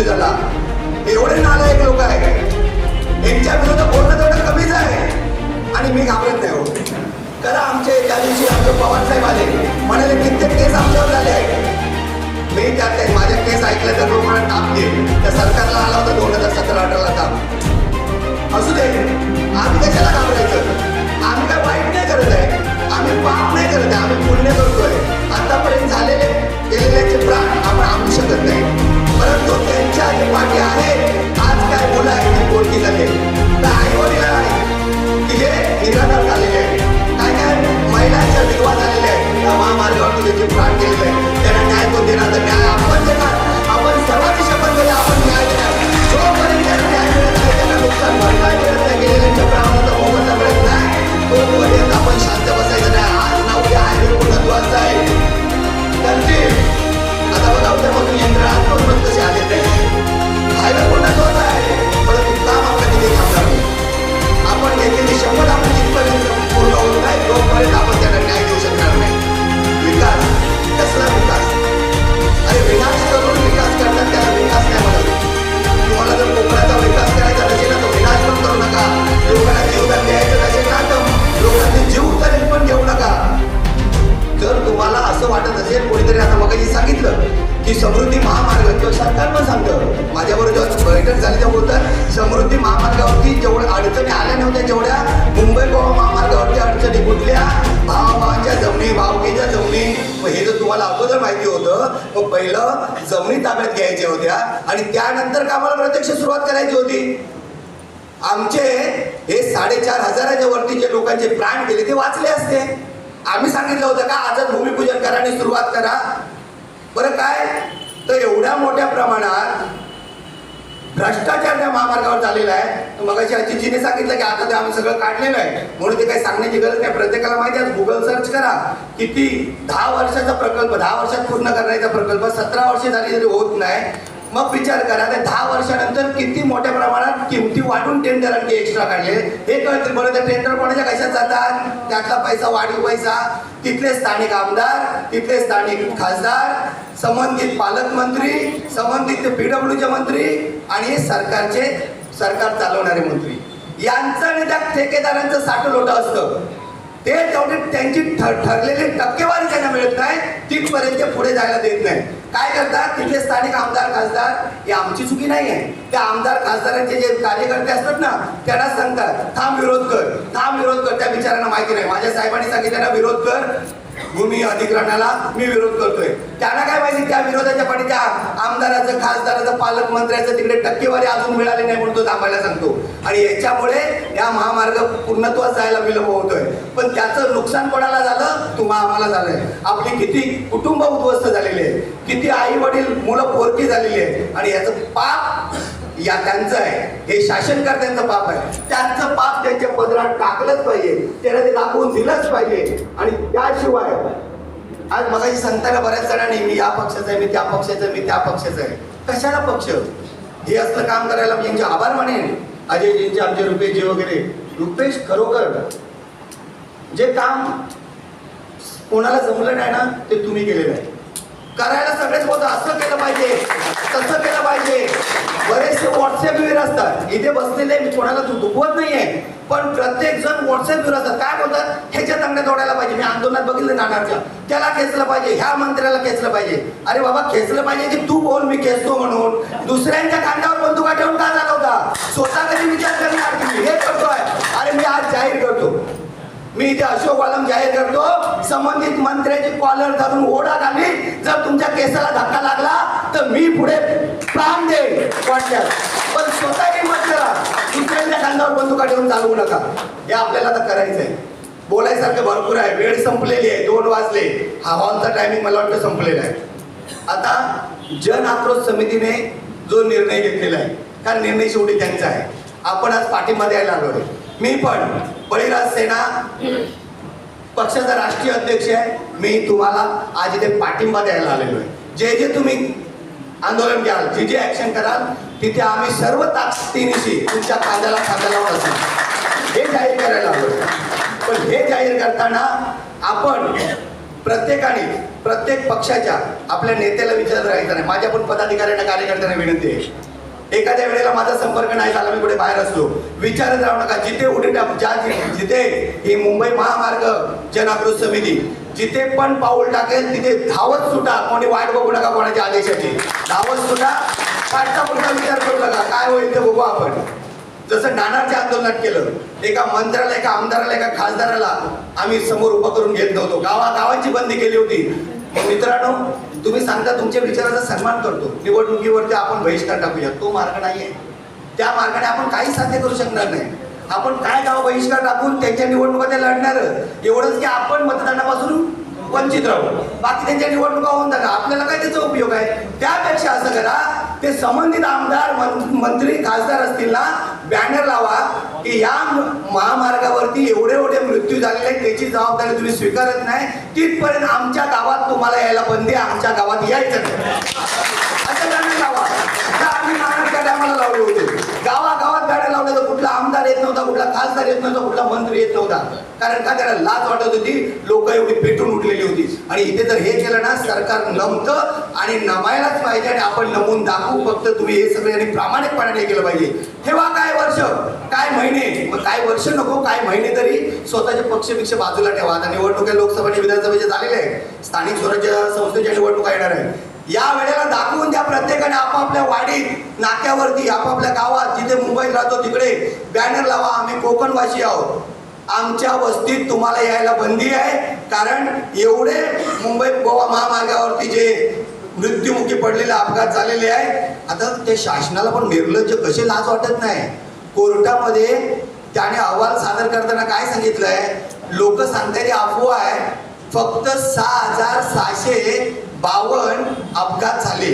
मृत्यू झाला एवढे नालायक लोक आहे यांच्या विरोधात बोलणं तेवढं कमीच आहे. आणि मी घाबरत नाही हो. करा आमचे त्या दिवशी आमचे पवार साहेब आले. म्हणाले कित्येक केस आमच्यावर झाले आहे मी त्यात माझ्या केस ऐकल्या तर लोकांना ताप घेईल महामार्गावर त्याचे प्राण गेलेले आहे त्यांना न्याय तो देणार न्याय आपण देणार पहिलं जमिनी ताब्यात घ्यायच्या होत्या आणि त्यानंतर कामाला प्रत्यक्ष सुरुवात करायची होती. आमचे हे साडेचार हजाराच्या वरती जे लोकांचे प्राण गेले ते वाचले असते. आम्ही सांगितलं होतं का आजच भूमिपूजन करा आणि सुरुवात करा. बरं काय? तर एवढ्या मोठ्या प्रमाणात भ्रष्टाचार त्या महामार्गावर झालेला आहे. मग अजितजीने सांगितलं की आता ते आम्ही सगळं काढलेलं आहे. म्हणून ते काही सांगण्याची गरज नाही. प्रत्येकाला माहिती आहे गुगल सर्च करा. किती दहा वर्षाचा प्रकल्प दहा वर्षात पूर्ण करण्याचा प्रकल्प सतरा वर्षे झाली तरी होत नाही. मग विचार करा ते दहा वर्षानंतर किती मोठ्या प्रमाणात किमती वाढून टेंडर आणखी एक्स्ट्रा काढले. हे कळतील बरं ते टेंडर कोणाच्या कशात जातात? त्यातला पैसा वाढीव पैसा. तिथले स्थानिक आमदार तिथले स्थानिक खासदार. संबंधित पालकमंत्री संबंधित पीडब्ल्यूचे मंत्री आणि सरकारचे सरकार चालवणारे मंत्री. यांचं आणि त्या ठेकेदारांचं साठ लोट असतं. ते तेवढे त्यांची ठरलेली टक्केवारी त्यांना मिळत नाही तिथपर्यंत ते पुढे जायला देत नाही. काय करतात? तिथले स्थानिक आमदार खासदार ही आमची चुकी नाही आहे त्या आमदार खासदारांचे जे कार्यकर्ते असतात ना त्यांना सांगतात थांब विरोध कर थांब विरोध कर. त्या बिचारांना माहिती नाही. माझ्या साहेबांनी सांगितलं ना विरोध कर भूमी अधिग्रहणाला मी विरोध करतोय. त्यांना काय माहिती त्या विरोधाच्या पाठी त्या आमदाराचं खासदाराचं पालकमंत्र्याचं तिकडे टक्केवारी अजून मिळाली नाही म्हणून तो थांबायला सांगतो. आणि याच्यामुळे या महामार्ग पूर्णत्वास जायला विलंब होतोय. पण त्याचं नुकसान कोणाला झालं? तुम्हा आम्हाला झालंय. आपली किती कुटुंब उद्ध्वस्त झालेले आहे. किती आई वडील मुलं पोरकी झालेली आहे आणि याचं पाप या त्यांचं आहे. हे शासनकर्त्यांचं पाप आहे. त्यांचं पाप त्यांच्या पदरात टाकलंच पाहिजे. त्याला ते दाखवून दिलंच पाहिजे. आणि त्याशिवाय आज मला सांगताना बऱ्याच जणांनी मी या पक्षाचा आहे मी त्या पक्षाचा आहे मी त्या पक्षाचा आहे. कशाला पक्ष? हे असलं काम करायला यांचे आभार मानेन. अजयजींचे आमचे रुपेशजी वगैरे. रुपेश खरोखर जे काम कोणाला जमलं नाही ना ते तुम्ही केलेलं आहे. करायला सगळेच होतं असं केलं पाहिजे तसं केलं पाहिजे. बरेचसे व्हॉट्सअप वीर असतात. इथे बसलेले मी कोणाला तू दुखवत नाहीये पण प्रत्येक जण व्हॉट्सअप वीर असतात. काय बोलतात? ह्याच्या तंगड्या तोडायला पाहिजे. मी आंदोलनात बघितलं नाणारच्या त्याला खेचलं पाहिजे ह्या मंत्र्याला खेचलं पाहिजे. अरे बाबा खेचलं पाहिजे की तू बोल मी खेचतो म्हणून. दुसऱ्यांच्या कांद्यावर बंदुका ठेवून का चालवता स्वतः कधी विचार करणार हे करतोय. अरे मी आज जाहीर करतो. मी इथे अशोक वालम जाहीर करतो. संबंधित मंत्र्याची कॉलर धरून ओढा घाली जर तुमच्या केसाला धक्का लागला तर मी पुढे प्राण देईन. वाटल्यास पण स्वतः हिंमत करा. दुसऱ्यांच्या खांद्यावर बंदुका ठेवून चालवू नका. हे आपल्याला आता करायचं आहे बोलायसारखं भरपूर आहे. वेळ संपलेली आहे. दोन वाजले. हा हॉलचा टायमिंग मला वाटतं संपलेला आहे. आता जन आक्रोश समितीने जो निर्णय घेतलेला आहे कारण निर्णय शेवटी त्यांचा आहे. आपण आज पाठिंबा द्यायला आलो आहे. मी पण बळीराज सेना पक्षाचा राष्ट्रीय अध्यक्ष आहे. मी तुम्हाला आज इथे पाठिंबा द्यायला आलेलो आहे. जे जे तुम्ही आंदोलन घ्याल जे जे ऍक्शन कराल तिथे आम्ही सर्व ताकदीनिशी तुमच्या कांद्याला खांद्याला असू हे जाहीर करायला आलो पण हे जाहीर करताना आपण प्रत्येकाने प्रत्येक पक्षाच्या आपल्या नेत्याला विचारत राहायचं नाही. माझ्या पण पदाधिकाऱ्यांना कार्यकर्त्यांना विनंती आहे. एखाद्या वेळेला माझा संपर्क नाही झाला मी कुठे बाहेर असलो विचारत राहू नका. जिथे उठे टाक ज्या जिथे ही मुंबई महामार्ग जनाकृत समिती जिथे पण पाऊल टाकेल तिथे धावत सुटा कोणी वाट बघू नका कोणाच्या आदेशाची. धावत सुटा पाठचा पुढचा विचार करू नका. काय होईल ते बघू आपण. जसं नाणारच्या आंदोलनात केलं एका मंत्र्याला एका आमदाराला एका खासदाराला आम्ही समोर उभं करून घेत नव्हतो. गावा गावाची बंदी केली होती. मित्रांनो तुम्ही सांगता तुमच्या विचाराचा सन्मान करतो. निवडणुकीवरती आपण बहिष्कार टाकूया. तो मार्ग आहे त्या मार्गाने आपण काही साध्य करू शकणार नाही. आपण काय गाव बहिष्कार टाकून त्यांच्या निवडणुका ते लढणार? एवढंच की आपण मतदानापासून वंचित राहू. बाकी त्यांच्या निवडणुका होऊन जातात. आपल्याला काय त्याचा उपयोग आहे? त्यापेक्षा असं करा ते संबंधित आमदार मं- मंत्री खासदार असतील ना बॅनर लावा की या महामार्गावरती एवढे एवढे मृत्यू झालेले आहेत त्याची जबाबदारी तुम्ही स्वीकारत नाही. तिथपर्यंत आमच्या गावात तुम्हाला यायला बंदी आहे, आमच्या गावात यायचं नाही. नानाच्या लावले होते. गावागावात गाड्या लावल्या तर कुठला आमदार येत नव्हता कुठला खासदार येत नव्हता कुठला मंत्री येत नव्हता. कारण का? त्याला लाज वाटत होती. लोक एवढी पेटून उठलेली होती. आणि इथे जर हे केलं ना सरकार नमतं आणि नमायलाच पाहिजे आणि आपण नमून दाखवू. फक्त तुम्ही हे सगळ्यांनी प्रामाणिकपणाने केलं पाहिजे. ठेवा काय वर्ष? काय महिने? मग काय वर्ष नको काय महिने तरी स्वतःचे पक्षपेक्षा बाजूला ठेवा. आता निवडणुका लोकसभा आणि विधानसभेच्या झालेल्या आहेत. स्थानिक स्वराज्य संस्थेच्या निवडणुका येणार आहे या वेळेला दाखवून द्या प्रत्येकाने आपापल्या वाडीत नाक्यावरती आपापल्या गावात जिथे मुंबईत राहतो तिकडे बॅनर लावा आम्ही कोकणवासी आहोत. आमच्या वस्तीत तुम्हाला यायला बंदी आहे कारण एवढे मुंबई गोवा महामार्गावरती जे मृत्युमुखी पडलेले अपघात झालेले आहे आता ते शासनाला पण निर्लज्ज कसे लाज वाटत नाही. कोर्टामध्ये त्याने अहवाल सादर करताना काय सांगितलंय? लोक सांगतात अफवा आहे. फक्त सहा हजार सहाशे बावन्न अपघात झाले.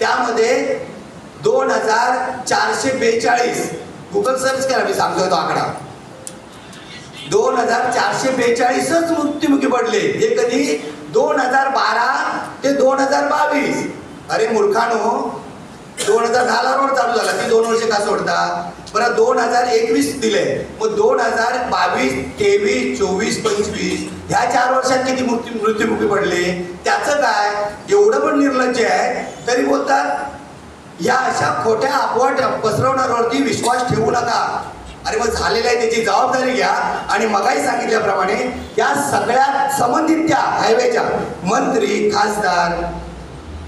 त्यामध्ये दोन हजार चारशे बेचाळीस. गुगल सर्च करा मी सांगतोय तो आकडा. दोन हजार चारशे बेचाळीसच मृत्युमुखी पडले. हे कधी? दोन हजार बारा ते दोन हजार बावीस. अरे मूर्खानो दोन हजार दहाला रोड चालू झाला. ती दोन वर्ष का सोडता बरं दोन हजार एकवीस दिले मग दोन हजार बावीस तेवीस चोवीस पंचवीस ह्या चार वर्षात किती मृत्यू मृत्युमुखी पडले? त्याचं काय? एवढं पण निर्लज्ज आहे. तरी बोलतात या अशा खोट्या अपवाट पसरवणाऱ्यावरती विश्वास ठेवू नका. अरे मग झालेलं आहे त्याची जबाबदारी घ्या. आणि मगाही सांगितल्याप्रमाणे या सगळ्या संबंधित त्या हायवेच्या मंत्री खासदार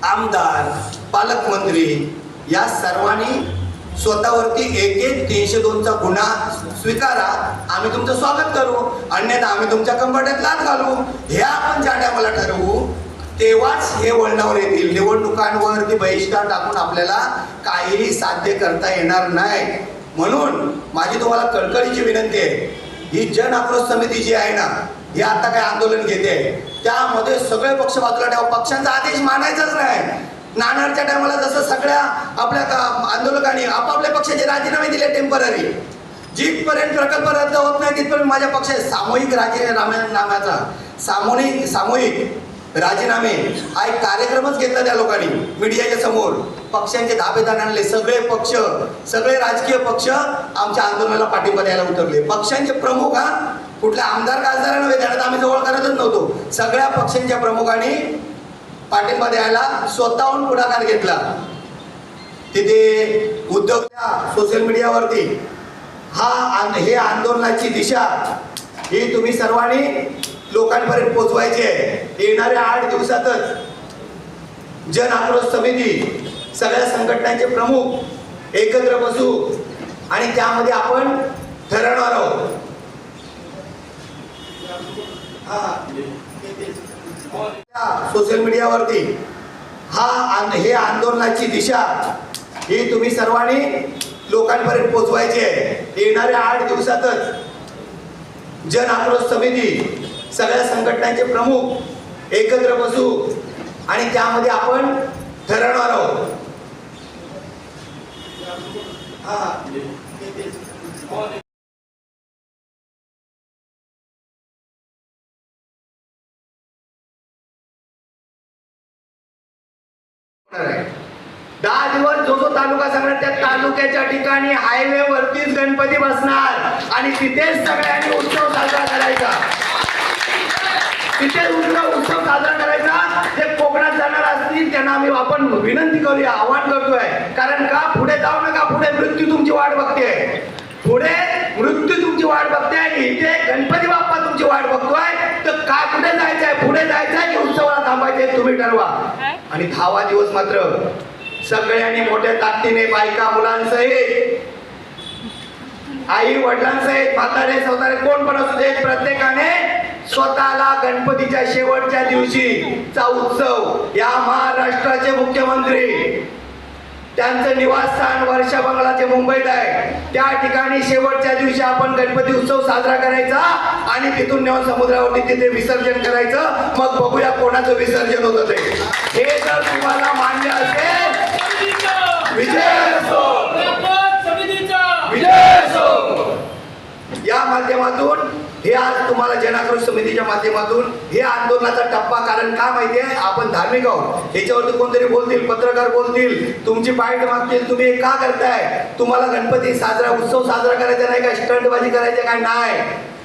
आमदार पालकमंत्री या सर्वांनी स्वतःवरती एक एक तीनशे दोनचा गुन्हा स्वीकारा. आम्ही तुमचं स्वागत करू. अन्यथा आम्ही तुमच्या कंबरट्यात लाच घालू. हे आपण ज्या टायमाला ठरवू तेव्हाच हे वळणावर येतील. निवडणुकांवरती बहिष्कार टाकून आपल्याला काहीही साध्य करता येणार नाही. म्हणून माझी तुम्हाला कळकळीची विनंती आहे ही जन आक्रोश समिती जी आहे ना ही आता काय आंदोलन घेते. त्यामध्ये सगळे पक्ष बाजूला ठेवा. पक्षांचा आदेश मानायचाच नाही. नाणारच्या टायमाला जसं सगळ्या आपल्या का- आंदोलकांनी आपापल्या पक्षाचे राजीनामे दिले टेंपररी जिथपर्यंत प्रकल्प रद्द होत नाही तिथपर्यंत माझ्या पक्ष सामूहिक राजीनाम्याचा सामूहिक सामूहिक राजीनामे हा एक कार्यक्रमच घेतला त्या लोकांनी मीडियाच्या समोर. पक्षांचे धाबेदार आणले सगळे पक्ष सगळे राजकीय पक्ष आमच्या आंदोलनाला पाठिंबा द्यायला उतरले. पक्षांचे प्रमुख हा कुठल्या आमदार खासदारांना नव्हे त्यांना आम्ही जवळ करतच नव्हतो. सगळ्या पक्षांच्या प्रमुखांनी पाठिंबा द्यायला स्वतःहून पुढाकार घेतला. तिथे उद्धव सोशल मीडियावरती हा हे आंदोलनाची दिशा ही तुम्ही सर्वांनी लोकांपर्यंत पोहोचवायची आहे. येणाऱ्या आठ दिवसातच जन आक्रोश समिती सगळ्या संघटनांचे प्रमुख एकत्र बसू आणि त्यामध्ये आपण ठरवणार आहोत. हा. सोशल मीडियावरती. हा हे आंदोलनाची दिशा ही तुम्ही सर्वांनी लोकांपर्यंत पोहोचवायची आहे. येणाऱ्या आठ दिवसातच जन आक्रोश समिती सगळ्या संघटनांचे प्रमुख एकत्र बसू आणि त्यामध्ये आपण ठरवणार आहोत. हा. तालुका सांगणार त्या तालुक्याच्या ठिकाणी हायवे वरतीच गणपती बसणार. आणि तिथेच सगळ्यांनी उत्सव साजरा करायचा. तिथे उत्सव उत्सव साजरा करायचा. जे कोकणात जाणार असतील त्यांना आम्ही आपण विनंती करूया आवाहन करतोय. कारण का? पुढे जाऊ नका पुढे मृत्यू तुमची वाट बघते. पुढे मृत्यू तुमची वाट बघते आणि इथे गणपती बाप्पा तुमची वाट बघतोय. तर काय कुठे जायचंय? पुढे जायचंय की उत्सवाला थांबायचंय? तुम्ही ठरवा. आणि दहावा दिवस मात्र सगळ्यांनी मोठ्या ताकदीने बायका मुलांसहित आई वडिलांसहित म्हातारे सवतारे कोण पण असू दे प्रत्येकाने स्वतःला गणपतीच्या शेवटच्या दिवशी चा उत्सव या महाराष्ट्राचे मुख्यमंत्री त्यांचं निवासस्थान वर्षा बंगलाचे मुंबईत आहे. त्या ठिकाणी शेवटच्या दिवशी आपण गणपती उत्सव साजरा करायचा आणि तिथून नेऊन समुद्रावरती तिथे विसर्जन करायचं. मग बघूया कोणाचं विसर्जन होतं ते. हे जर तुम्हाला मान्य असेल विजय असो विजय असो या माध्यमातून हे आज तुम्हाला जनाक्रोश समितीच्या माध्यमातून हे आंदोलनाचा टप्पा कारण का माहिती आहे? आपण धार्मिक आहोत. याच्यावरती कोणतरी बोलतील पत्रकार बोलतील तुमची बाईट मागतील तुम्ही हे का करताय? तुम्हाला गणपती साजरा उत्सव साजरा करायचा नाही का? स्टंटबाजी करायची काय नाही.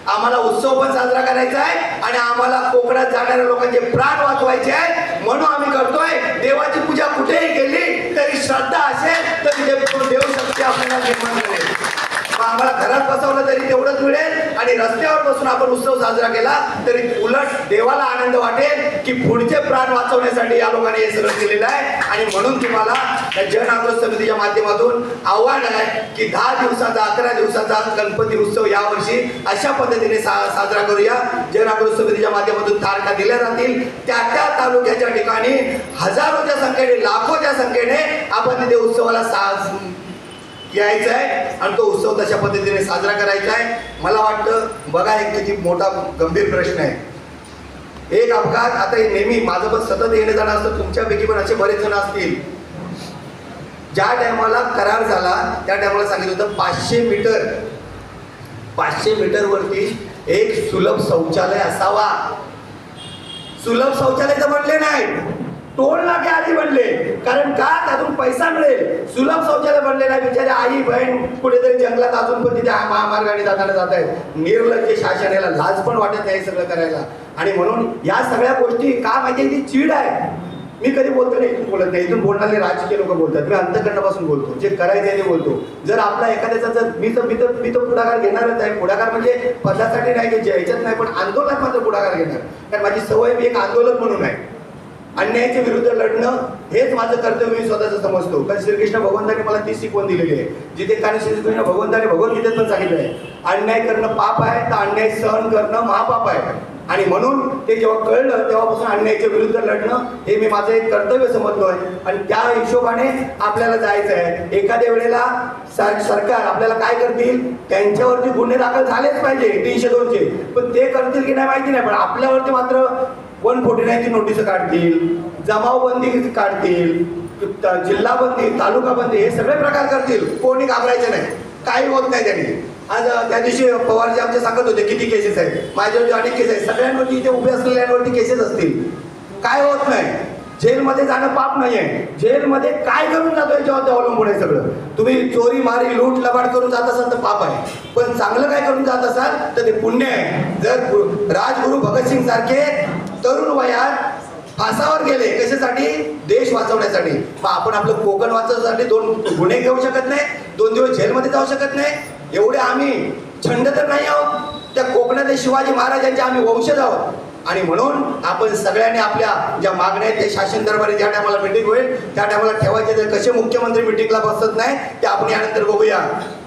आम्हाला उत्सव पण साजरा करायचा आहे आणि आम्हाला कोकणात जाणाऱ्या लोकांचे प्राण वाचवायचे आहेत. म्हणून आम्ही करतोय. देवाची पूजा कुठेही केली तरी श्रद्धा असेल तर तिथे देवशक्ती आपल्याला निर्माण करेल. मग आम्हाला घरात बसवलं तरी तेवढंच मिळेल आणि रस्त्यावर बसून आपण उत्सव साजरा केला तरी उलट देवाला आनंद वाटेल की पुढचे प्राण वाचवण्यासाठी या लोकांनी हे सगळं केलेलं आहे. आणि म्हणून तुम्हाला या जन आंदोलन समितीच्या माध्यमातून आव्हान आहे की दहा दिवसाचा अकरा दिवसाचा गणपती उत्सव यावर्षी अशा पद्धतीने सा साजरा करूया. जन आंदोलन समितीच्या माध्यमातून तारखा दिल्या जातील. त्या त्या तालुक्याच्या ठिकाणी हजारोच्या संख्येने लाखोच्या संख्येने आपण तिथे उत्सवाला सा यायचं आहे आणि तो उत्सव तशा पद्धतीने साजरा करायचा आहे मला वाटतं बघा एक किती मोठा गंभीर प्रश्न आहे. एक अपघात आता नेहमी माझं पण सतत येणं जाणं असतं तुमच्यापैकी पण असे बरेच जण असतील. ज्या टायमाला करार झाला त्या टायमाला सांगितलं होतं पाचशे मीटर. पाचशे मीटरवरती एक सुलभ शौचालय असावा. सुलभ शौचालय तर म्हटले नाही टोल नाके आधी बनले. कारण का त्यातून पैसा मिळेल. सुलभ शौचालय बनलेला आहे. बिचारे आई बहीण कुठेतरी जंगलात अजून पण तिथे महामार्गाने जाताना जात आहेत. निर्लज्ज शासन याला लाज पण वाटत नाही सगळं करायला. आणि म्हणून या सगळ्या गोष्टी का माहिती ती चीड आहे. मी कधी बोलतो नाही इथून बोलत नाही. इथून बोलणारे राजकीय लोक बोलतात. मी अंतकरणापासून बोलतो. जे करायचं ते बोलतो. जर आपला एखाद्याचा जर मी तर मी तर मी तर पुढाकार घेणारच आहे. पुढाकार म्हणजे पदासाठी नाही घ्यायच्यात नाही पण आंदोलनात मात्र पुढाकार घेणार. कारण माझी सवय मी एक आंदोलक म्हणून आहे. अन्यायाच्या विरुद्ध लढणं हेच माझं कर्तव्य मी स्वतःचं समजतो. कारण श्रीकृष्ण भगवंताने मला ती शिकवण दिलेली आहे. जिथे कारण श्रीकृष्ण भगवंताने भगवद्गीतेत पण सांगितलं आहे अन्याय करणं पाप आहे तर अन्याय सहन करणं महापाप आहे. आणि म्हणून ते जेव्हा कळलं तेव्हापासून अन्यायाच्या विरुद्ध लढणं हे मी माझं एक कर्तव्य समजलोय आणि त्या हिशोबाने आपल्याला जायचं आहे. एखाद्या वेळेला सरकार आपल्याला काय करतील? त्यांच्यावरती गुन्हे दाखल झालेच पाहिजे तीनशे दोनशे. पण ते करतील की नाही माहिती नाही पण आपल्यावरती मात्र वन फोर्टी नाईनची नोटीस काढतील जमावबंदी काढतील जिल्हाबंदी तालुका बंदी हे सगळे प्रकार करतील. कोणी घाबरायचे नाही. काही होत नाही त्यांनी. आज त्या दिवशी पवारजी आमचे सांगत होते किती केसेस आहेत. माझ्यावरती अनेक केस आहेत. सगळ्यांवरती इथे उभे असलेल्यांवरती केसेस असतील. काय होत नाही. जेलमध्ये जाणं पाप नाहीये. जेलमध्ये काय करून जातो याच्यावर अवलंबून आहे सगळं. तुम्ही चोरी मारी लूट लबाड करून जात असाल तर पाप आहे. पण चांगलं काय करून जात असाल तर ते पुण्य आहे. जर गु- राजगुरू भगतसिंग सारखे तरुण वयात फासावर गेले. कशासाठी? देश वाचवण्यासाठी. मग आपण आपलं कोकण वाचवण्यासाठी दोन गुन्हे घेऊ शकत नाही दोन दिवस जेलमध्ये जाऊ शकत नाही. एवढे आम्ही छंड तर नाही आहोत. त्या कोकणातले शिवाजी महाराजांचे आम्ही वंशज आहोत. आणि म्हणून आपण सगळ्यांनी आपल्या ज्या मागण्या आहेत ते शासन दरबारी ज्या टायमाला मिटिंग होईल त्या टायमाला ठेवायचे. तर कसे मुख्यमंत्री मिटिंगला बसत नाही ते आपण यानंतर बघूया.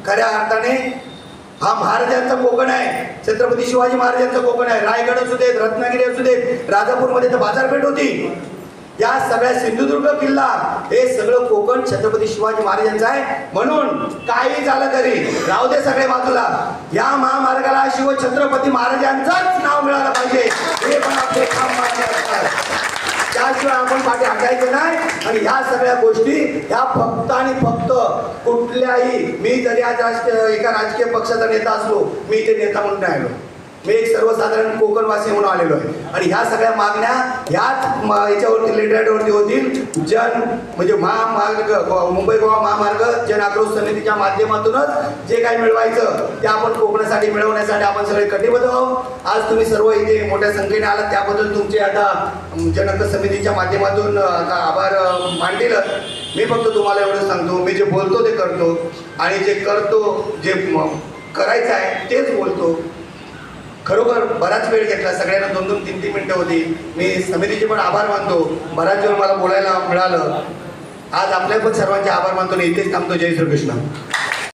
खऱ्या अर्थाने हा महाराजांचा कोकण आहे. छत्रपती शिवाजी महाराजांचा कोकण आहे. रायगड असू देत रत्नागिरी असू देत राजापूरमध्ये तर बाजारपेठ होती. या सगळ्या सिंधुदुर्ग किल्ला हे सगळं कोकण छत्रपती शिवाजी महाराजांचं आहे. म्हणून काही झालं तरी राहू दे सगळे बाजूला. या महामार्गाला शिव छत्रपती महाराजांचंच नाव मिळालं पाहिजे. हे पण आपले काम मान्य असतात. त्याशिवाय आपण पाठी हटायचं नाही. आणि ह्या सगळ्या गोष्टी ह्या फक्त आणि फक्त कुठल्याही मी जरी आज राजकीय एका राजकीय पक्षाचा नेता असलो मी इथे नेता म्हणून नाही आलो मी एक सर्वसाधारण कोकणवासी म्हणून आलेलो आहे. आणि ह्या सगळ्या मागण्या ह्याच म- याच्यावरती लिटरेटवरती होतील. जन म्हणजे महामार्ग मुंबई गोवा महामार्ग जन आक्रोश समितीच्या माध्यमातूनच जे काही मिळवायचं ते आपण कोकणासाठी मिळवण्यासाठी आपण सगळे कटिबद्ध आहोत. आज तुम्ही सर्व इथे मोठ्या संख्येने आलात. त्याबद्दल तुमचे आता जनक जन समितीच्या माध्यमातून आता आभार अ, मी फक्त तुम्हाला एवढं सांगतो. मी जे बोलतो ते करतो. आणि जे करतो जे करायचं आहे तेच बोलतो. खरोखर बराच वेळ घेतला. सगळ्यांना दोन दोन तीन तीन मिनटं होती. मी समितीचे पण आभार मानतो. बराच वेळ मला बोलायला मिळालं. आज आपल्या पण सर्वांचे आभार मानतो आणि इथेच थांबतो. जय श्रीकृष्ण.